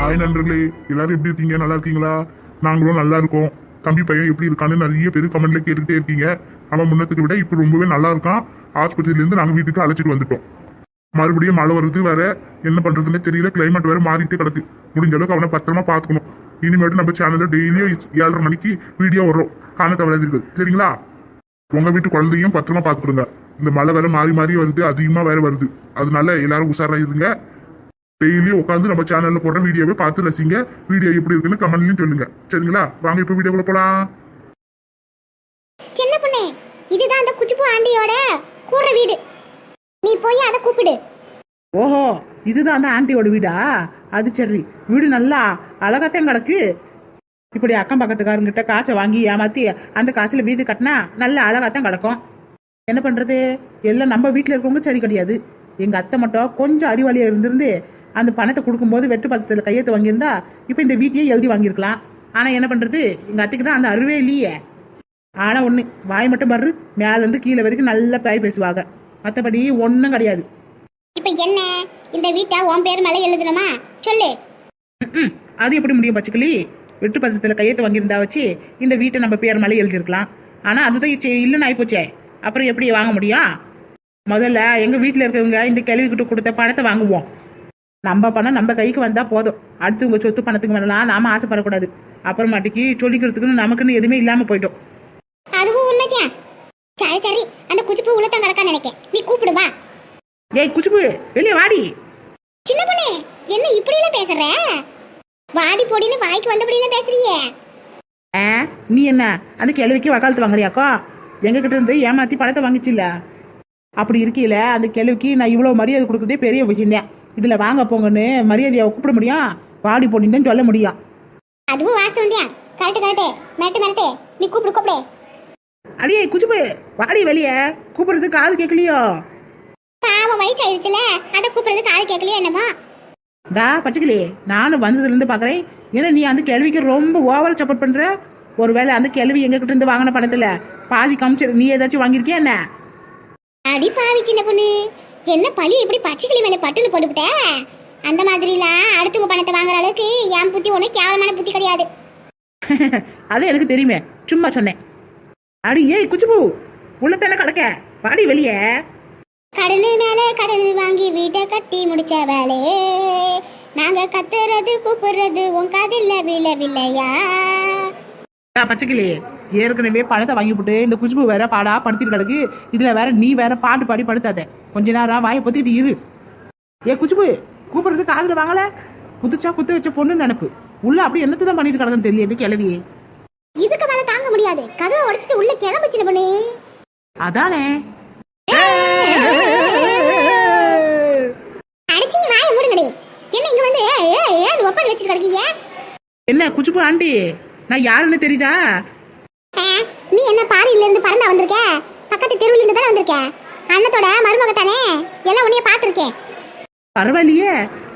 Hi நண்பர்களே எல்லாரும் எப்படி இருக்கீங்க? நல்லா இருக்கீங்களா? நாங்களும் நல்லா இருக்கோம். தம்பி பையன் எப்படி இருக்கான்னு நிறைய பேர் கமெண்ட்ல கேட்டுக்கிட்டே இருக்கீங்க. அவன் முன்னத்துக்கு விட இப்போ ரொம்பவே நல்லா இருக்கான். ஆஸ்பத்திரியில இருந்து நாங்க வீட்டுக்கு அழைச்சிட்டு வந்துட்டோம். மறுபடியும் மழை வருது வேற. என்ன பண்றதுன்னு தெரியல. கிளைமேட் வேற மாறிட்டே கிடக்கு. முடிஞ்ச அளவுக்கு அவனை பத்திரமா பார்த்துக்கணும். இனிமேட்டு நம்ம சேனல்ல டெய்லியும் ஏழரை மணிக்கு வீடியோ வரும் காண தவறாதீர்கள். சரிங்களா? உங்க வீட்டு குழந்தையும் பத்திரமா பார்த்துக்கிடுங்க இந்த மழை வேற மாறி மாறி வருது. அதிகமா வேற வருது. அதனால எல்லாரும் உஷாரா இருங்க. டெய்லியும் உட்காந்து நம்ம சேனல்ல போடுற வீடியோவை பார்த்து ரசிங்க. வீடியோ எப்படி இருக்குன்னு கமெண்ட்லயும் சொல்லுங்க. சரிங்களா? வாங்க இப்ப வீடியோக்குள்ள போலாம். சின்ன பொண்ணு இதுதான் அந்த குச்சிப்பு ஆண்டியோட கூரை வீடு. நீ போய் அதை கூப்பிடு. ஓஹோ இதுதான் அந்த ஆண்டியோட வீடா? அது சரி வீடு நல்லா அழகாத்தான் கிடக்கு. இப்படி அக்கம் பக்கத்துக்காரங்கிட்ட காசை வாங்கி ஏமாத்தி அந்த காசுல வீடு கட்டினா நல்ல அழகாத்தான் கிடக்கும். என்ன பண்றது? எல்லாம் நம்ம வீட்டில் இருக்கவங்க சரி கிடையாது. எங்க அத்தை மட்டும் கொஞ்சம் அறிவாளியா இருந்திருந்து அந்த பணத்தை கொடுக்கும்போது வெட்டு பத்திரத்தில் கையெழுத்து வாங்கியிருந்தா இப்போ இந்த வீட்டையே எழுதி வாங்கியிருக்கலாம். ஆனா என்ன பண்றது? எங்க அத்தைக்கு தான் அந்த அறிவே இல்லையே. ஆனா ஒண்ணு வாய் மட்டும் பாரு மேல இருந்து கீழே வரைக்கும் நல்ல பாய் பேசுவாங்க. மற்றபடி ஒன்றும் கிடையாது. இப்போ என்ன? இந்த வீட்டை உன் பேர் மேலே எழுதணுமா? சொல்லு. அது எப்படி முடியும் பச்சைக்கிளி? வெட்டு பத்திரத்துல கையெழுத்து வாங்கியிருந்தா வச்சு இந்த வீட்டை நம்ம பேர் மேலே எழுதியிருக்கலாம். ஆனா அதுதான் இல்லைன்னு ஆயிப்போச்சே. அப்புறம் எப்படி வாங்க முடியும்? முதல்ல எங்க வீட்டில் இருக்கவங்க இந்த கேள்விக்கிட்ட கொடுத்த பணத்தை வாங்குவோம். நம்ம பணம் நம்ம கைக்கு வந்தா போதும். அடுத்தவங்க சொத்து பணத்துக்கு வரலாம் நாம ஆசைப்படக்கூடாது. அப்புறமாட்டிக்கு சொல்லிக்கிறதுக்குன்னு நமக்குன்னு எதுவுமே இல்லாம போயிட்டோம். அதுவும் உண்மைதான் சரி சரி. அந்த குச்சிப்பு உள்ளத்தான் கிடக்கான்னு நினைக்கேன். நீ கூப்பிடு வா. ஏய் குச்சுப்பு வெளியே வாடி. சின்ன பொண்ணு என்ன இப்படியெல்லாம் பேசுற? வாடி பொடின்னு வாய்க்கு வந்தபடியெல்லாம் பேசுறியே. ஆ நீ என்ன? அந்த கேள்விக்கு வக்காலத்து வாங்குறியாக்கோ? எங்க கிட்ட இருந்து ஏமாத்தி பணத்தை வாங்கிச்சில்ல? அப்படி இருக்கையில அந்த கேள்விக்கு நான் இவ்வளவு மரியாதை கொடுக்குறதே பெரிய விஷயம்தான். இதுல வாங்க போங்கன்னு மரியாதையை கூப்பிட முடியும் வாடி தான் சொல்ல முடியும் அதுவும் வாஸ்தவம் தான் கரெக்ட் கரெக்ட் மிரட்டு மிரட்டு. நீ கூப்பிடு கூப்பிடு. அடியே குச்சுப்பு வாடி வெளியே. கூப்பிடுறது காது கேட்கலையோ? பாவம் வயசு ஆயிடுச்சுல அதை கூப்பிடுறது காது கேட்கலையே என்னமோ? தா பச்சைக்கிளி நானும் வந்ததுல இருந்து பாக்குறேன். ஏன்னா நீ அந்த கேள்விக்கு ரொம்ப ஓவரா சப்போர்ட் பண்ற? ஒருவேளை அந்த கேள்வி எங்க கிட்ட இருந்து வாங்கின பணத்துல பாதி காமிச்சு நீ ஏதாச்சும் வாங்கியிருக்கியா என்ன? அடி பாவி சின்ன பொண்ணு. என்ன பழி? இப்படி பச்சைக்கிளி மேல பட்டுன்னு போட்டுவிட்ட? அந்த மாதிரிலாம் அடுத்தவங்க பணத்தை வாங்குற அளவுக்கு என் புத்தி ஒன்றும் கேவலமான புத்தி கிடையாது. அது எனக்கு தெரியுமே. சும்மா சொன்னேன். அடி ஏய் குச்சுப்பு உள்ளத்தானே கிடக்க வாடி வெளியே. கடன் மேல கடன் வாங்கி வீட்டை கட்டி முடிச்ச வேலே நாங்க கத்துறது கூப்பிடுறது உன் காதில்ல விழவில்லையா? ஆ, பச்சைக்கிளி. ஏற்கனவே பணத்தை வாங்கி போட்டு இந்த குச்சுப்பு வேற பாடா படுத்திட்டு கிடக்கு. இதுல வேற நீ வேற பாட்டு பாடி படுத்தாத. கொஞ்ச நேரம் வாயை பொத்திட்டு இரு. ஏ குச்சுப்பு கூப்பிடுறது காதுல வாங்கல? குதிச்சா குத்து வச்ச பொண்ணு நினப்பு. உள்ள அப்படி என்னத்தை தான் பண்ணிட்டு கிடக்குன்னு தெரியல. இந்த கிளவி இதுக்கு மேல தாங்க முடியாது. கதவை உடைச்சிட்டு உள்ள கிளம்பு சின்ன பொண்ணு. அதானே? அடிச்சு வாய மூடுங்கடி. என்ன இங்க வந்து ஒப்பர் வச்சுட்டு கிடக்கீங்க? என்ன குச்சுப்பு ஆண்டி? நான் யாருன்னு தெரியுதா? நீ என்ன பாரியில இருந்து பறந்தா வந்திருக்க? பக்கத்து தெருவுல இருந்து தானே வந்திருக்க? அண்ணத்தோட மருமக தானே? எல்லாம் உன்னைய பாத்திருக்கேன் பரவாயில்லையே.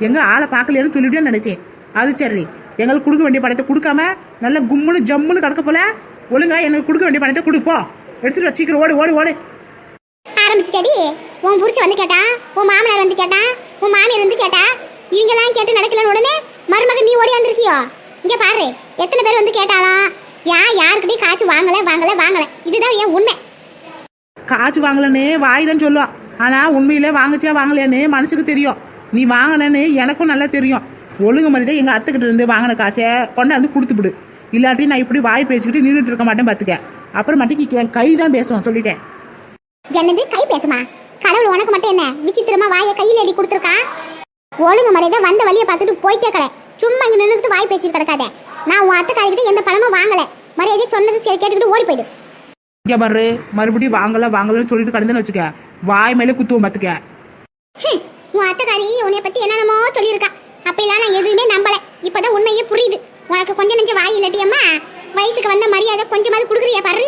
எங்க ஆளை பார்க்கலையான்னு சொல்லிட்டு நினைச்சேன். அது சரி. எங்களுக்கு கொடுக்க வேண்டிய பணத்தை கொடுக்காம நல்ல கும்முன்னு ஜம்முன்னு கிடக்க போல ஒழுங்கா எனக்கு கொடுக்க வேண்டிய பணத்தை கொடுப்போம் எடுத்துட்டு வா, சீக்கிரம் ஓடு ஓடு ஓடு. ஆரம்பிச்சிட்டடி. உன் புருஷ வந்து கேட்டா உன் மாமனார் வந்து கேட்டா உன் மாமியார் வந்து கேட்டா இவங்கெல்லாம் கேட்டு நடக்கலன்னு உடனே மருமகன் நீ ஓடி வந்திருக்கியோ? இங்க பாரு. எத்தனை பேர் வந்து கேட்டாலும்? யா யாருக்கிட்டையும் காசு வாங்கல வாங்கல வாங்கல. இதுதான் என் உண்மை. காசு வாங்கலன்னு வாய் தான் சொல்லுவான் ஆனா உண்மையிலே வாங்குச்சா வாங்கலையான்னு மனசுக்கு தெரியும். நீ வாங்கினேன்னு எனக்கும் நல்லா தெரியும். ஒழுங்கு மாதிரி தான் எங்க அத்தைக்கிட்ட இருந்து வாங்கின காசை கொண்டாந்து கொடுத்துவிடு இல்லாட்டி நான் இப்படி வாய் பேசிக்கிட்டு நின்றுட்டு இருக்க மாட்டேன் பார்த்துக்க அப்புறமாட்டிக்கு என் கை தான் பேசுவோம் சொல்லிட்டேன். என்னது? கை பேசுமா? கடவுள் உனக்கு மட்டும் என்ன? விசித்திரமா வாயை கையில் அடி கொடுத்துருக்கான் ஒழுங்கு மரியாதை வந்த வழியை பார்த்துட்டு போயிட்டே கடை. சும்மா இங்க நின்றுட்டு வாய் பேசிட்டு கிடக்காத. நான் உன் அத்தைக்காரிக்கிட்ட எந்த பணமும் வாங்கல. மரியாதை சொன்னது சரி கேட்டுக்கிட்டு ஓடி போயிடு. இங்க பாரு மறுபடியும் வாங்கல வாங்கலன்னு சொல்லிட்டு கடந்துன்னு வச்சுக்க. வாய் மேலே குத்துவோம் பார்த்துக்க உன் அத்தைக்காரி உன்னைய பத்தி என்னென்னமோ சொல்லியிருக்கா. அப்பெல்லாம் நான் எதுவுமே நம்பல. இப்பதான் உண்மையே புரியுது. உனக்கு கொஞ்சம் நெஞ்ச வாய் இல்லாட்டி அம்மா வயசுக்கு வந்த மரியாதை கொஞ்சமாவது கொடுக்குறியா பாரு.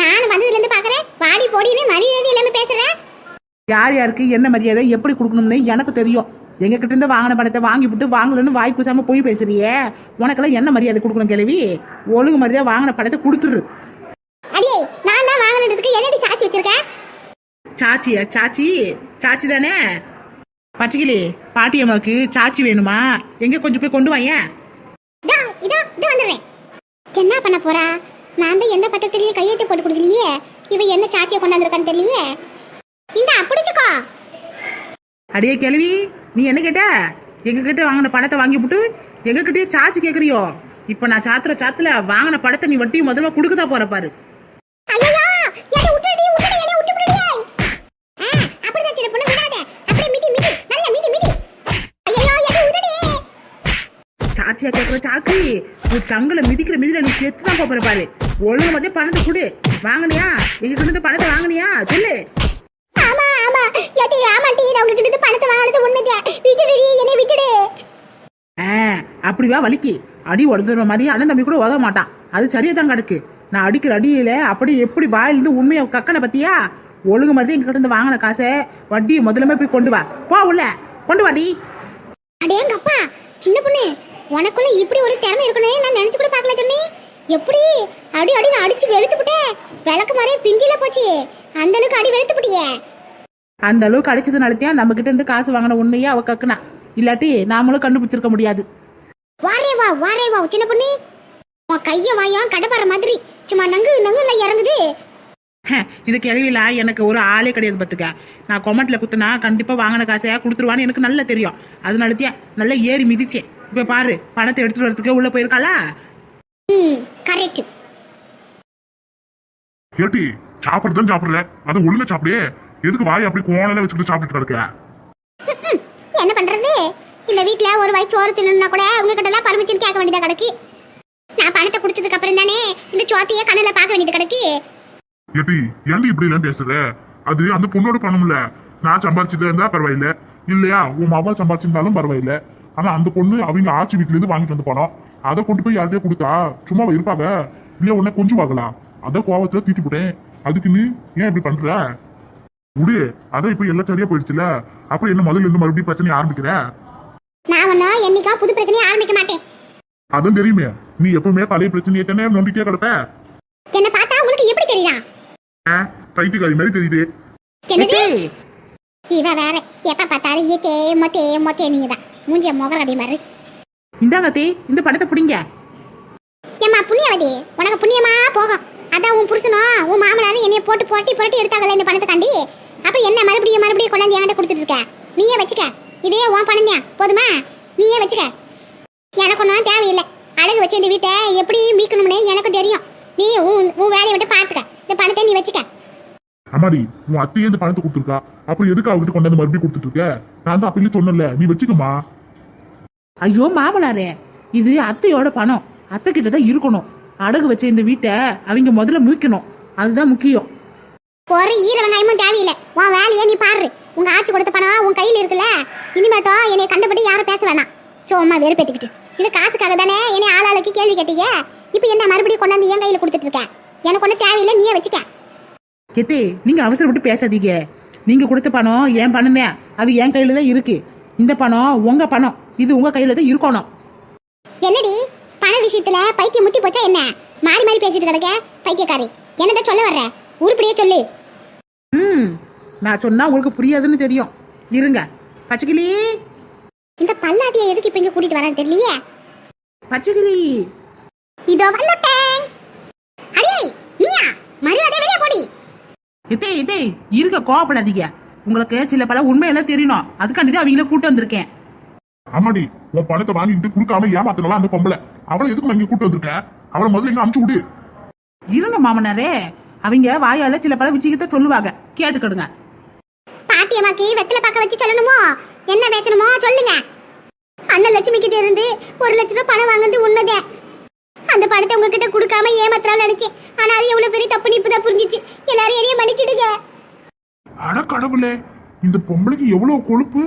நானும் வந்ததுல இருந்து பாக்குறேன் வாடி போடின்னு மரியாதை இல்லாம பேசுறேன் யார் யாருக்கு என்ன மரியாதை எப்படி கொடுக்கணும்னு எனக்கு தெரியும். எங்க கிட்ட இருந்து வாங்கின பணத்தை வாங்கி விட்டு வாங்கலன்னு வாய் கூசாம போய் பேசுறியே? உனக்கெல்லாம் என்ன மரியாதை கொடுக்கணும் கேள்வி? ஒழுங்கு மரியாதை வாங்கின பணத்தை கொடுத்துரு. அடியே நான் தான் வாங்கினதுக்கு என்னடி சாட்சி வச்சிருக்கேன் சாச்சியா சாச்சி சாச்சி தானே? பச்சைக்கிளி பாட்டியம்மாவுக்கு சாச்சி வேணுமா? எங்க கொஞ்சம் போய் கொண்டு வந்துடுறேன். என்ன பண்ண போறா? நான் தான் எந்த பத்திரத்திலேயே கையெழுத்து போட்டு கொடுக்கலையே. இவ என்ன சாச்சியை கொண்டாந்துருக்கான்னு தெரியலையே. இந்த பிடிச்சுக்கோ. அடியே கேள்வி? நீ என்ன கேட்ட? எங்க கிட்ட வாங்கின பணத்தை வாங்கி விட்டு எங்க கிட்டயே சாச்சி கேக்குறியோ? இப்ப நான் சாத்துற சாத்துல வாங்கின படத்தை நீ வட்டி முதல்ல கொடுக்கதா போற பாரு. சாச்சியா கேக்குற சாக்கு உன் சங்கல மிதிக்கிற மிதில நீ செத்து தான் போற பாரு. ஒழுங்கு மட்டும் பணத்தை கொடு. வாங்கினியா? எங்க கிட்ட பணத்தை வாங்கினியா? சொல்லு. ஏட்டி ஆமாட்டி நான் உங்ககிட்ட இருந்து பணத்தை வாங்கினது உண்மைதான் விட்டுடுடி என்னை விட்டுடு. ஆ அப்படிவா வலிக்கு. அடி உடந்துற மாதிரி அண்ணன் தம்பி கூட உதவ மாட்டான். அது சரியா தான் கிடக்கு. நான் அடிக்கிற அடியில அப்படி எப்படி வாயிலிருந்து உண்மையை கக்கனை பத்தியா? ஒழுங்கு மாதிரி எங்க கிட்ட வாங்கின காசை வட்டியை முதல்ல போய் கொண்டு வா. போ உள்ள. கொண்டு வாடி. அடேங்கப்பா சின்ன பொண்ணு உனக்குள்ள இப்படி ஒரு திறமை இருக்கணும் நான் நினைச்சு கூட பார்க்கல சொன்னி. எப்படி? அடி அடி நான் அடிச்சு வெளுத்து விட்டேன். விளக்கு மாதிரியே பிஞ்சில போச்சு. அந்த அளவுக்கு அடி வெளுத்து விட்டியே. அந்த அளவுக்கு அடிச்சது நடத்தியா நம்ம கிட்ட இருந்து காசு வாங்கின உண்மையை அவ கக்குனா. இல்லாட்டி நாமளும் கண்டுபிடிச்சிருக்க முடியாது. வாரே வா வாரே வா சின்ன பொண்ணு. உன் கைய வாயும் கடப்பாற மாதிரி. சும்மா நங்கு நங்குல இறங்குது. ஹே, இந்த கேள்வியில? எனக்கு ஒரு ஆளே கிடையாது பத்துக்க நான் கொமட்டில் குத்துனா கண்டிப்பா வாங்கின காசையா கொடுத்துருவான்னு எனக்கு நல்லா தெரியும். அதனாலத்தியா நல்லா ஏறி மிதிச்சேன் இப்ப பாரு பணத்தை எடுத்துட்டு வரதுக்கு உள்ள போயிருக்காளா? கரெக்ட் ஏட்டி சாப்பிடுறதும் சாப்பிடுற அதை ஒழுங்கா சாப்பிடு. எதுக்கு வாய் அப்படி கோணல வச்சுக்கிட்டு சாப்பிட்டுட்டு கிடக்க? என்ன பண்றது? இந்த வீட்ல ஒரு வாய் சோறு தின்னா கூட உங்க கிட்ட எல்லாம் பர்மிஷன் கேட்க வேண்டியதா கிடக்கு? நான் பணத்தை குடுத்ததுக்கு அப்புறம் தானே இந்த சோத்தையே கண்ணுல பார்க்க வேண்டியது கிடக்கு? ஏட்டி ஏன்டி இப்படி எல்லாம் பேசுற? அது அந்த பொண்ணோட பணம்ல. நான் சம்பாதிச்சதா இருந்தா பரவாயில்ல. இல்லையா உன் மாமா சம்பாதிச்சிருந்தாலும் பரவாயில்ல. ஆனா அந்த பொண்ணு அவங்க ஆட்சி வீட்டுல இருந்து வாங்கிட்டு வந்த பணம் அதை கொண்டு போய் யார்கிட்டயே கொடுத்தா சும்மா இருப்பாங்க இல்லையா உன்னை கொஞ்சம் வாங்கலாம். அத கோவத்துல தீட்டி போட்டேன் அதுக்கு நீ ஏன் இப்படி பண்ற? விடு அதான் இப்ப எல்லாம் சரியா போயிடுச்சுல. அப்புறம் என்ன முதல்ல இருந்து மறுபடியும் பிரச்சனை ஆரம்பிக்கிற? நான் ஒன்னும் என்னைக்கா புது பிரச்சனையை ஆரம்பிக்க மாட்டேன். அதான் தெரியுமே. நீ எப்பவுமே பழைய பிரச்சனையை தானே நம்பிக்கையா கிடப்ப? என்ன பார்த்தா உங்களுக்கு எப்படி தெரியுதா? ஆ, பைத்தியக்காரி மாதிரி தெரியுது. என்னது? இவ வேற. எப்ப பார்த்தாலும் ஏத்தே மொத்தே மொத்தே நீங்க தான் மூஞ்சிய முகர கடி மாதிரி இந்தாங்க தே இந்த பணத்தை பிடிங்க. ஏம்மா புண்ணியவதி உனக்கு புண்ணியமா போகும். அதான் உன் புருஷனும் உன் மாமனாரும் என்னைய போட்டு போட்டி புரட்டி எடுத்தாங்கல்ல இந்த பணத்தை காண்டி அப்ப என்ன மறுபடியும் மறுபடியும் கொண்டாந்து என்கிட்ட கொடுத்துட்டு இருக்க? நீயே வச்சுக்க. இதே உன் பணம் தான் போதுமா? நீயே வச்சுக்க. எனக்கு ஒன்றும் தேவையில்லை. அழகு வச்சு இந்த வீட்டை எப்படி மீட்கணும்னு எனக்கு தெரியும். நீ உன் உன் வேலையை விட்டு பார்த்துக்க. இந்த பணத்தை நீ வச்சுக்க. அம்மாடி உன் அத்தையே இந்த பணத்தை கொடுத்துருக்கா. அப்புறம் எதுக்கு அவகிட்ட கொண்டாந்து மறுபடியும் கொடுத்துட்டு இருக்க? நான் தான் அப்பயே சொன்னல நீ வச்சுக்கமா ஐயோ மாமனாரே. இது அத்தையோட பணம். அத்தை கிட்ட தான் இருக்கணும். அடகு வச்ச இந்த வீட்டை அவங்க முதல்ல முழிக்கணும் அதுதான் முக்கியம். ஒரு ஈர வெங்காயமும் தேவையில்லை. உன் வேலையை நீ பாரு. உங்க ஆட்சி கொடுத்த பணம் உன் கையில இருக்குல்ல? இனிமேட்டும் என்னை கண்டுபிடி யாரும் பேச வேணாம். சும்மா வெறுப்பேத்திக்கிட்டு. இது காசுக்காக தானே என்னை ஆளாளுக்கு கேள்வி கேட்டீங்க? இப்போ என்ன மறுபடியும் கொண்டாந்து என் கையில கொடுத்துட்டு இருக்க? எனக்கு ஒன்றும் தேவையில்லை நீயே வச்சுக்க. எத்தே நீங்க அவசரப்பட்டு பேசாதீங்க. நீங்க கொடுத்த பணம் என் பணம். தான் அது என் கையில தான் இருக்கு. இந்த பணம் உங்க பணம். இது உங்க கையில தான் இருக்கணும். என்னடி? பண விஷயத்துல பைத்தியம் முத்தி போச்சா என்ன? மாறி மாறி பேசிட்டு கிடக்க? பைத்தியக்காரி. என்னதான் சொல்ல வர்ற? உருப்படியே சொல்லு. ம் நான் சொன்னா உங்களுக்கு புரியாதுன்னு தெரியும். இருங்க. பச்சைக்கிளி. இந்த பல்லாட்டியை எதுக்கு இப்ப இங்க கூட்டிட்டு வரேன்னு தெரியலையே? பச்சைக்கிளி. இதோ வந்துட்டேன் அடே நீயா? மறுவாதே வெளியே போடி. இதே இதே இருக்க கோவப்படாதீங்க. உங்களுக்கு சில பல உண்மையெல்லாம் தெரியணும். அதுக்காண்டி தான் அவங்கள கூட்டு வந்திருக்கேன். ஆமாடி உன் பணத்தை வாங்கிட்டு கொடுக்காம ஏமாத்தலாம் அந்த பொம்பளை. அவளை எதுக்கு இங்க கூட்டு வந்திருக்க அவளை முதல்ல இங்க அமுச்சு விடு. இருங்க மாமனாரே. அவங்க வாயால சில பல விஷயத்தை சொல்லுவாங்க. கேட்டுக்கிடுங்க. பாட்டியம்மாக்கு வெத்தலை பார்க்க வச்சு சொல்லணுமோ? என்ன பேசணுமோ சொல்லுங்க. அண்ணன் லட்சுமி கிட்ட இருந்து ஒரு லட்ச ரூபாய் பணம் வாங்குறது உண்மைதான். அந்த பணத்தை உங்ககிட்ட கொடுக்காம ஏமாத்தலாம் நினைச்சேன். ஆனா அது எவ்வளவு பெரிய தப்புன்னு இப்பதான் புரிஞ்சிச்சு. எல்லாரும் என்னைய மன்னிச்சிடுங்க. அட கடவுளே இந்த பொம்பளைக்கு எவ்வளவு கொழுப்பு?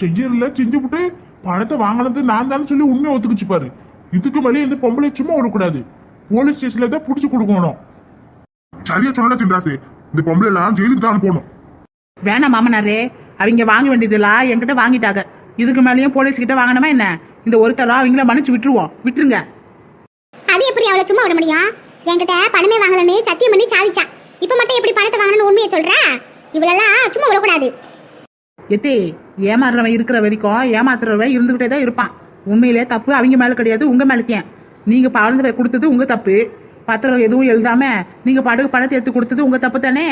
செய்யறதுல செஞ்சு விட்டு பணத்தை வாங்கினது நான் தான் சொல்லி உண்மையை ஒத்துக்குச்சு பாரு. இதுக்கு மேலே இந்த பொம்பளை சும்மா விடக்கூடாது. போலீஸ் ஸ்டேஷன்ல தான் புடிச்சு கொடுக்கணும். சரியா சொல்லல சின்ராசு. இந்த பொம்பளை எல்லாம் ஜெயிலுக்கு தான் போகணும். வேணாம் மாமனாரே. அவங்க வாங்க வேண்டியதெல்லாம் என்கிட்ட வாங்கிட்டாங்க. இதுக்கு மேலேயும் போலீஸ் கிட்ட வாங்கணுமா என்ன? இந்த ஒரு தரம் அவங்கள மன்னிச்சு விட்டுருவோம். விட்டுருங்க. அது எப்படி அவளை சும்மா விட முடியும்? என்கிட்ட பணமே வாங்கலன்னு சத்தியம் பண்ணி சாதிச்சா. இப்ப மட்டும் எப்படி பணத்தை வாங்கணும்னு உண்மையை சொல்ற? இவளெல்லாம் சும்மா விடக்கூடாது. எத்தே ஏமாறுறவன் இருக்கிற வரைக்கும் ஏமாத்துறவன் இருந்துகிட்டே தான் இருப்பான். உண்மையிலே தப்பு அவங்க மேல கிடையாது உங்க மேலத்தையும் நீங்க பணத்தை கொடுத்தது உங்க தப்பு. பத்திரம் எதுவும் எழுதாம நீங்க பாட்டுக்கு பணத்தை எடுத்து கொடுத்தது உங்க தப்பு தானே?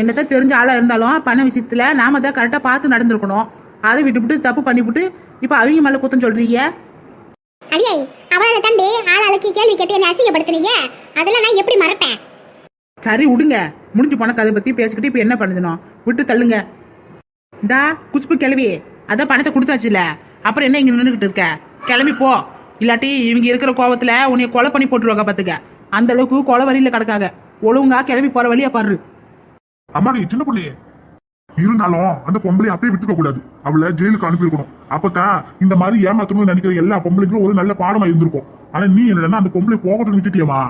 என்னத்தான் தெரிஞ்ச ஆளா இருந்தாலும் பண விஷயத்துல நாம தான் கரெக்டா பார்த்து நடந்திருக்கணும். அதை விட்டுவிட்டு தப்பு பண்ணிவிட்டு இப்ப அவங்க மேல குத்தம் சொல்றீங்க? அடியாய் அவளால தாண்டி ஆளாளுக்கு கேள்வி கேட்டு என்ன அசிங்கப்படுத்துனீங்க? அதெல்லாம் நான் எப்படி மறப்பேன்? சரி விடுங்க. முடிஞ்சு போன கதை பத்தி பேசிக்கிட்டு இப்ப என்ன பண்ணுதணும் விட்டு தள்ளுங்க. இந்தா குஷ்பு கிளவி. அதான் பணத்தை கொடுத்தாச்சுல. அப்புறம் என்ன இங்க நின்றுகிட்டு இருக்க? கிளம்பி போ. இல்லாட்டி இவங்க இருக்கிற கோவத்துல உன்னைய கொலை பண்ணி போட்டுருவாங்க பாத்துக்க. அந்த அளவுக்கு கொலை வரியில கிடக்காங்க ஒழுங்கா கிளம்பி போற வழியா பாரு. அம்மாடி சின்ன பொண்ணு இருந்தாலும் அந்த பொம்பளை அப்படியே விட்டுக்க கூடாது. அவளை ஜெயிலுக்கு அனுப்பியிருக்கணும் அப்பதான் இந்த மாதிரி ஏமாத்தணும்னு நினைக்கிற எல்லா பொம்பளைக்கும் ஒரு நல்ல பாடமா இருந்திருக்கும். ஆனா நீ என்னடா அந்த பொம்பளை போகட்டும் விட்டுட்டியம்மா?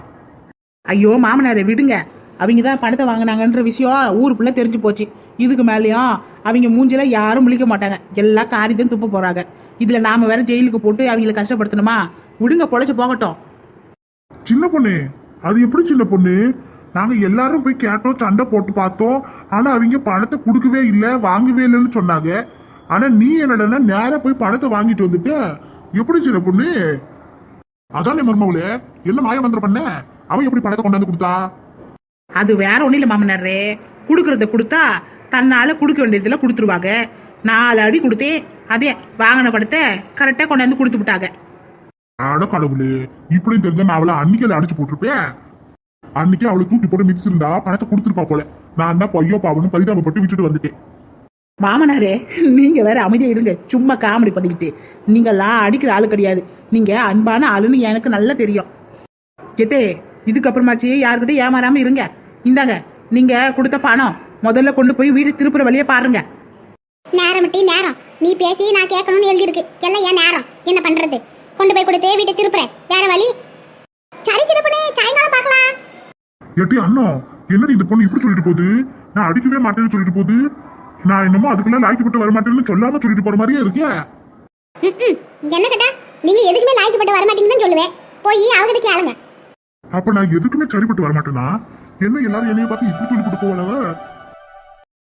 ஐயோ மாமனாரை விடுங்க. அவங்க தான் பணத்தை வாங்கினாங்கன்ற விஷயம் ஊருக்குள்ள தெரிஞ்சு போச்சு. இதுக்கு மேலேயும் அவங்க மூஞ்சில யாரும் முழிக்க மாட்டாங்க. எல்லா காரியத்தையும் துப்ப போறாங்க. இதுல நாம வேற ஜெயிலுக்கு போட்டு அவங்கள கஷ்டப்படுத்தணுமா? விடுங்க பொழைச்சு போகட்டும். சின்ன பொண்ணு. அது எப்படி சின்ன பொண்ணு? நாங்க எல்லாரும் போய் கேட்டோம் சண்டை போட்டு பார்த்தோம். ஆனா அவங்க பணத்தை கொடுக்கவே இல்லை வாங்கவே இல்லைன்னு சொன்னாங்க. ஆனா நீ என்னடனா நேரா போய் பணத்தை வாங்கிட்டு வந்துட்ட? எப்படி சின்ன பொண்ணு? அதானே மருமவுளே என்ன மாய மந்திரம் பண்ண? அவன் எப்படி பணத்தை கொண்டாந்து கொடுத்தா? அது வேற ஒண்ணும் இல்ல மாமனாரே. குடுக்கறத கொடுத்தா தன்னால குடுக்க வேண்டியதுல கொடுத்துருவாங்க. நாலு அடி கொடுத்தேன். அதே வாங்கின படத்தை கரெக்டா கொண்டாந்து கொடுத்து விட்டாங்க. அட கடவுளே இப்படியும் தெரிஞ்சா நான் அவளை அன்னைக்கு அதை அடிச்சு போட்டிருப்பேன் அன்னைக்கு அவளை தூக்கி போட்டு மிதிச்சிருந்தா பணத்தை கொடுத்துருப்பா போல. நான் தான் பொய்யோ பாவனும் பரிதாபப்பட்டு விட்டுட்டு வந்துட்டேன். மாமனாரே நீங்க வேற அமைதியா இருங்க. சும்மா காமெடி பண்ணிக்கிட்டு. நீங்கெல்லாம் அடிக்கிற ஆளு கிடையாது. நீங்க அன்பான ஆளுன்னு எனக்கு நல்லா தெரியும். எத்தே இதுக்கப்புறமாச்சு யாருக்கிட்ட ஏமாறாம இருங்க. இந்தாங்க நீங்க கொடுத்த பணம் முதல்ல கொண்டு போய் வீடு திருப்புற வழியே பாருங்க. நேரம் நேரம். நீ பேசி நான் கேட்கணும்னு எழுதியிருக்கு. எல்லாம் ஏன் நேரம்? என்ன பண்றது? கொண்டு போய் கொடுத்து வீட்டை திருப்புறேன். வேற வழி? சரி சின்ன பொண்ணு சாயங்காலம் பார்க்கலாம். ஏட்டி அண்ணா என்னடி இந்த பொண்ணு இப்படி சொல்லிட்டு போகுது? நான் அடிக்கவே மாட்டேன்னு சொல்லிட்டு போகுது. நான் என்னமோ அதுக்குள்ள லாய்க்கப்பட்டு வர மாட்டேன்னு சொல்லாம சொல்லிட்டு போற மாதிரியே இருக்கே. ம்ம். என்ன கேட்டா? நீங்க எதுக்குமே லாய்க்கப்பட்டு வர மாட்டீங்கன்னு சொல்லுவேன். போய் அவகிட்ட கேளுங்க. அப்ப நான் எதுக்குமே சரிப்பட்டு வர மாட்டேனா என்ன எல்லாரும் என்னைய பார்த்து இப்படி சொல்லிட்டு போவாளவ